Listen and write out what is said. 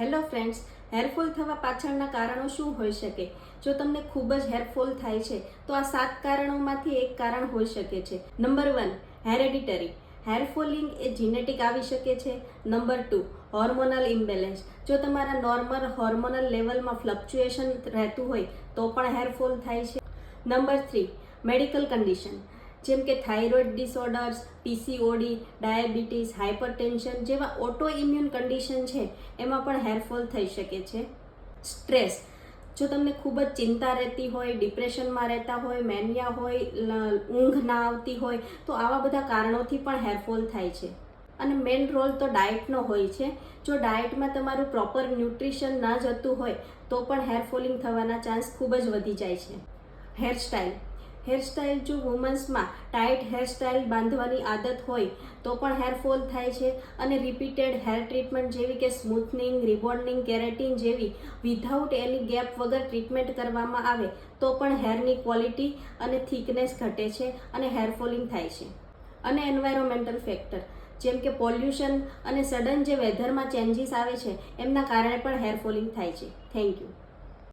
Hello friends hair fall થવા પાછળના કારણો શું હોઈ શકે? જો તમને ખૂબ જ હેરફોલ થાય છે, તો આ સાત કારણોમાંથી એક કારણ હોઈ શકે છે. Number one, heredity. Hair falling એ જીનેટિક આવી શકે છે. Number two, hormonal imbalance. જો તમારા નોર્મલ હોર્મોનલ લેવલમાં ફ્લક્ચ્યુએશન રહેતું હોય, તો પણ હેરફોલ થાય છે. નંબર થ્રી, મેડિકલ કન્ડિશન જેમ કે thyroid disorders, PCOD, diabetes, hypertension જેવા ઓટો ઇમ્યુન કન્ડિશન છે, એમાં પણ હેરફોલ થઈ શકે છે. સ્ટ્રેસ. જો તમને ખૂબ જ ચિંતા રહેતી હોય, ડિપ્રેશનમાં રહેતા હોય, મેનિયા હોય ઊંઘ ના આવતી હોય, તો આવા બધા કારણોથી પણ હેરફોલ થાય છે. અને મેઇન રોલ તો ડાયટનો હોય છે. જો ડાયટમાં તમારું પ્રોપર ન્યુટ્રિશન ના જતું હોય, તો પણ હેર ફોલિંગ થવાના ચાન્સ ખૂબ જ વધી જાય છે. હેરસ્ટાઇલ હેરસ્ટાઇલ જો વુમન્સમાં ટાઇટ હેરસ્ટાઇલ બાંધવાની આદત હોય, તો પણ હેરફોલ થાય છે અને રિપીટેડ હેર ટ્રીટમેન્ટ જેવી કે સ્મૂથનિંગ રિબોન્ડિંગ કેરેટિન જેવી વિધાઉટ એની ગેપ વગર ટ્રીટમેન્ટ કરવામાં આવે, તો પણ હેરની ક્વોલિટી અને થિકનેસ ઘટે છે અને હેરફોલિંગ થાય છે. અને એન્વાયરોમેન્ટલ ફેક્ટર જેમ કે પોલ્યુશન અને સડન જે વેધરમાં ચેન્જીસ આવે છે, એમના કારણે પણ હેર ફોલિંગ થાય છે. Thank you